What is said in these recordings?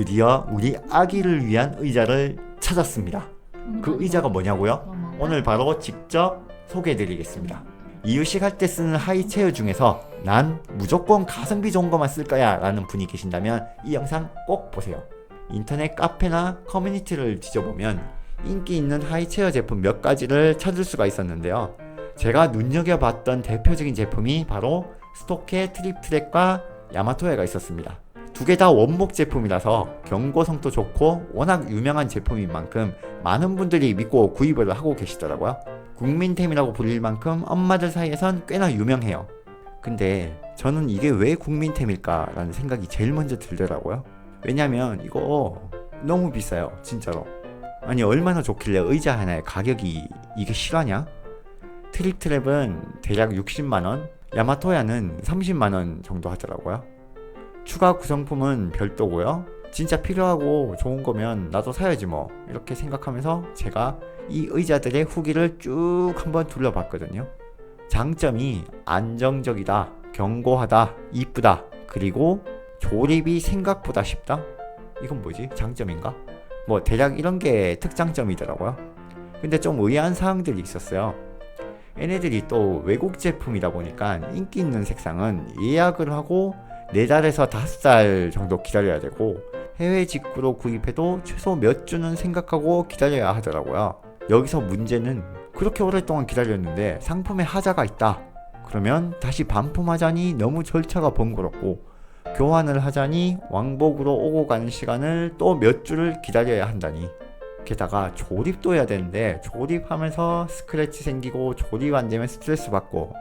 드디어 우리 아기를 위한 의자를 찾았습니다. 그 의자가 뭐냐고요? 오늘 바로 직접 소개해드리겠습니다. 이유식 할 때 쓰는 하이체어 중에서 난 무조건 가성비 좋은 것만 쓸 거야 라는 분이 계신다면 이 영상 꼭 보세요. 인터넷 카페나 커뮤니티를 뒤져보면 인기 있는 하이체어 제품 몇 가지를 찾을 수가 있었는데요. 제가 눈여겨봤던 대표적인 제품이 바로 스토케 트립트랙과 야마토에가 있었습니다. 두 개 다 원목 제품이라서 경고성도 좋고 워낙 유명한 제품인 만큼 많은 분들이 믿고 구입을 하고 계시더라고요. 국민템이라고 불릴 만큼 엄마들 사이에선 꽤나 유명해요. 근데 저는 이게 왜 국민템일까라는 생각이 제일 먼저 들더라고요. 왜냐면 이거 너무 비싸요, 진짜로. 아니 얼마나 좋길래 의자 하나의 가격이 이게 실화냐? 트립트랩은 대략 60만 원, 야마토야는 30만 원 정도 하더라고요. 추가 구성품은 별도고요. 진짜 필요하고 좋은 거면 나도 사야지 뭐 이렇게 생각하면서 제가 이 의자들의 후기를 쭉 한번 둘러봤거든요. 장점이 안정적이다, 견고하다, 이쁘다, 그리고 조립이 생각보다 쉽다. 이건 뭐지? 장점인가? 뭐 대략 이런 게 특장점이더라고요. 근데 좀 의아한 사항들이 있었어요. 얘네들이 또 외국 제품이다 보니까 인기 있는 색상은 예약을 하고 4달에서 5달 정도 기다려야 되고 해외 직구로 구입해도 최소 몇 주는 생각하고 기다려야 하더라고요. 여기서 문제는 그렇게 오랫동안 기다렸는데 상품에 하자가 있다. 그러면 다시 반품하자니 너무 절차가 번거롭고 교환을 하자니 왕복으로 오고 가는 시간을 또 몇 주를 기다려야 한다니. 게다가 조립도 해야 되는데 조립하면서 스크래치 생기고 조립 안 되면 스트레스 받고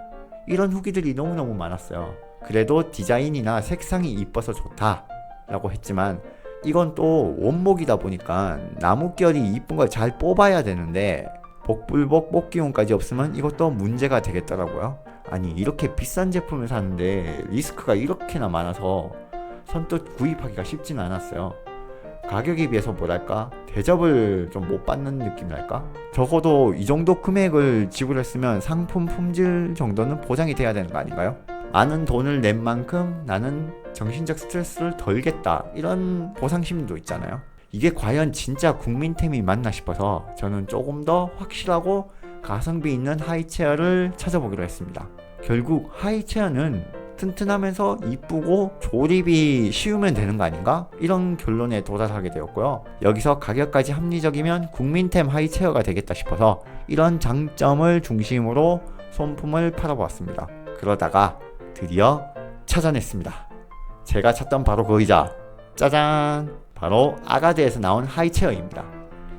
이런 후기들이 너무너무 많았어요. 그래도 디자인이나 색상이 이뻐서 좋다 라고 했지만 이건 또 원목이다 보니까 나뭇결이 이쁜 걸 잘 뽑아야 되는데 복불복 뽑기운까지 없으면 이것도 문제가 되겠더라고요. 아니 이렇게 비싼 제품을 사는데 리스크가 이렇게나 많아서 선뜻 구입하기가 쉽진 않았어요. 가격에 비해서 뭐랄까 대접을 좀 못 받는 느낌이랄까 적어도 이 정도 금액을 지불했으면 상품 품질 정도는 보장이 돼야 되는 거 아닌가요? 많은 돈을 낸 만큼 나는 정신적 스트레스를 덜겠다 이런 보상심도 있잖아요 이게 과연 진짜 국민템이 맞나 싶어서 저는 조금 더 확실하고 가성비 있는 하이체어를 찾아보기로 했습니다 결국 하이체어는 튼튼하면서 이쁘고 조립이 쉬우면 되는 거 아닌가? 이런 결론에 도달하게 되었고요. 여기서 가격까지 합리적이면 국민템 하이체어가 되겠다 싶어서 이런 장점을 중심으로 손품을 팔아보았습니다. 그러다가 드디어 찾아냈습니다. 제가 찾던 바로 그 의자. 짜잔! 바로 아가드에서 나온 하이체어입니다.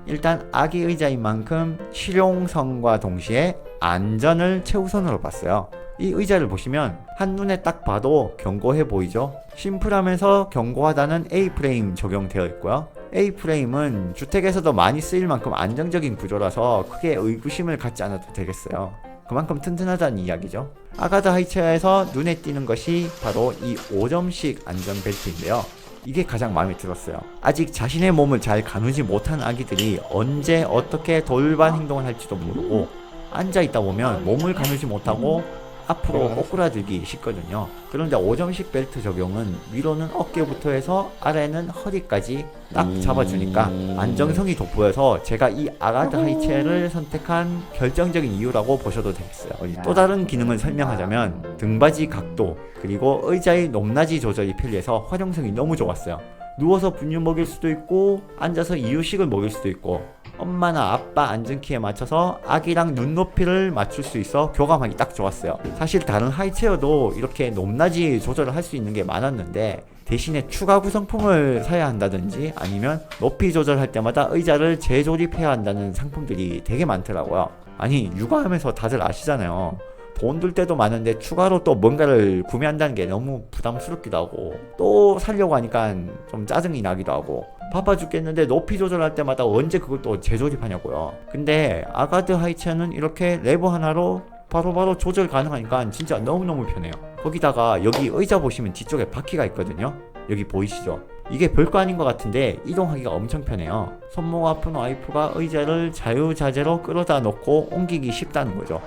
일단 아기 의자인 만큼 실용성과 동시에 안전을 최우선으로 봤어요. 이 의자를 보시면 한눈에 딱 봐도 견고해 보이죠? 심플하면서 견고하다는 A-프레임 적용되어 있고요. A-프레임은 주택에서도 많이 쓰일 만큼 안정적인 구조라서 크게 의구심을 갖지 않아도 되겠어요. 그만큼 튼튼하다는 이야기죠. 아가드 하이체어에서 눈에 띄는 것이 바로 이 5점식 안전벨트인데요. 이게 가장 마음에 들었어요. 아직 자신의 몸을 잘 가누지 못한 아기들이 언제 어떻게 돌발 행동을 할지도 모르고 앉아 있다 보면 몸을 가누지 못하고 앞으로 꼬꾸라들기 쉽거든요. 그런데 5점식 벨트 적용은 위로는 어깨부터 해서 아래는 허리까지 딱 잡아주니까 안정성이 돋보여서 제가 이 아가드 하이체를 선택한 결정적인 이유라고 보셔도 되겠어요. 또 다른 기능을 설명하자면 등받이 각도 그리고 의자의 높낮이 조절이 편리해서 활용성이 너무 좋았어요. 누워서 분유 먹일 수도 있고 앉아서 이유식을 먹일 수도 있고 엄마나 아빠 앉은 키에 맞춰서 아기랑 눈높이를 맞출 수 있어 교감하기 딱 좋았어요. 사실 다른 하이체어도 이렇게 높낮이 조절을 할 수 있는 게 많았는데 대신에 추가 구성품을 사야 한다든지 아니면 높이 조절할 때마다 의자를 재조립해야 한다는 상품들이 되게 많더라고요. 아니 육아하면서 다들 아시잖아요. 돈 들 때도 많은데 추가로 또 뭔가를 구매한다는 게 너무 부담스럽기도 하고 또 살려고 하니까 좀 짜증이 나기도 하고 바빠 죽겠는데 높이 조절할 때마다 언제 그걸 또 재조립하냐고요. 근데 아가드 하이체는 이렇게 레버 하나로 바로 바로 조절 가능하니까 진짜 너무너무 편해요. 거기다가 여기 의자 보시면 뒤쪽에 바퀴가 있거든요. 여기 보이시죠? 이게 별거 아닌 것 같은데 이동하기가 엄청 편해요. 손목 아픈 와이프가 의자를 자유자재로 끌어다 놓고 옮기기 쉽다는 거죠.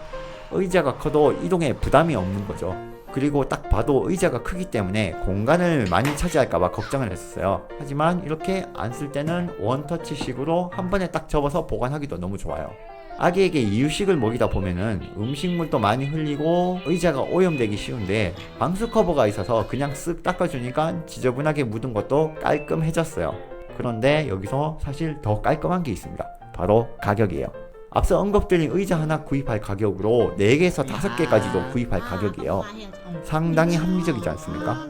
의자가 커도 이동에 부담이 없는 거죠. 그리고 딱 봐도 의자가 크기 때문에 공간을 많이 차지할까봐 걱정을 했었어요. 하지만 이렇게 안 쓸 때는 원터치식으로 한 번에 딱 접어서 보관하기도 너무 좋아요. 아기에게 이유식을 먹이다 보면은 음식물도 많이 흘리고 의자가 오염되기 쉬운데 방수 커버가 있어서 그냥 쓱 닦아주니까 지저분하게 묻은 것도 깔끔해졌어요. 그런데 여기서 사실 더 깔끔한 게 있습니다. 바로 가격이에요. 앞서 언급드린 의자 하나 구입할 가격으로 4개에서 5개까지도 구입할 가격이에요. 상당히 합리적이지 않습니까?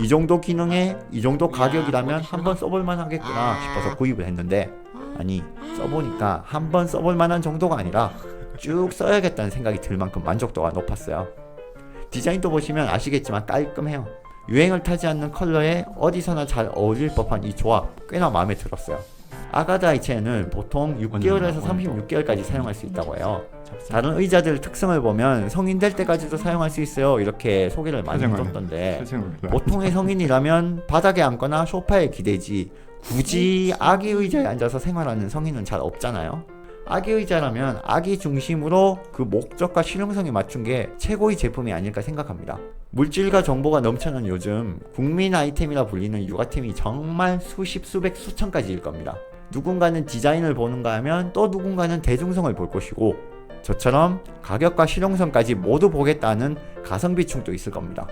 이 정도 기능에 이 정도 가격이라면 한번 써볼 만하겠구나 싶어서 구입을 했는데 아니 써보니까 한번 써볼 만한 정도가 아니라 쭉 써야겠다는 생각이 들 만큼 만족도가 높았어요. 디자인도 보시면 아시겠지만 깔끔해요. 유행을 타지 않는 컬러에 어디서나 잘 어울릴 법한 이 조합 꽤나 마음에 들었어요. 아가다 아이체는 보통 6개월에서 36개월까지 사용할 수 있다고 해요. 다른 의자들 특성을 보면 성인 될 때까지도 사용할 수 있어요. 이렇게 소개를 많이 해줬던데 보통의 성인이라면 바닥에 앉거나 소파에 기대지 굳이 아기 의자에 앉아서 생활하는 성인은 잘 없잖아요. 아기 의자라면 아기 중심으로 그 목적과 실용성에 맞춘 게 최고의 제품이 아닐까 생각합니다. 물질과 정보가 넘쳐난 요즘 국민 아이템이라 불리는 육아템이 정말 수십 수백 수천 가지일 겁니다. 누군가는 디자인을 보는가 하면 또 누군가는 대중성을 볼 것이고 저처럼 가격과 실용성까지 모두 보겠다는 가성비충도 있을 겁니다.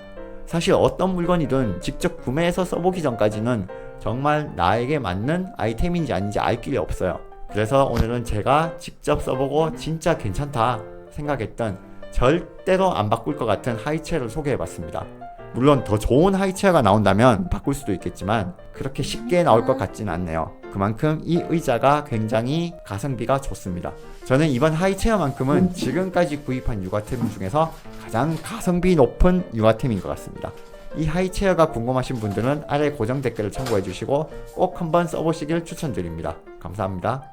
사실 어떤 물건이든 직접 구매해서 써보기 전까지는 정말 나에게 맞는 아이템인지 아닌지 알 길이 없어요. 그래서 오늘은 제가 직접 써보고 진짜 괜찮다 생각했던 절대로 안 바꿀 것 같은 하이체어를 소개해봤습니다. 물론 더 좋은 하이체어가 나온다면 바꿀 수도 있겠지만 그렇게 쉽게 나올 것 같지는 않네요. 그만큼 이 의자가 굉장히 가성비가 좋습니다. 저는 이번 하이체어만큼은 지금까지 구입한 육아템 중에서 가장 가성비 높은 육아템인 것 같습니다. 이 하이체어가 궁금하신 분들은 아래 고정 댓글을 참고해 주시고 꼭 한번 써보시길 추천드립니다. 감사합니다.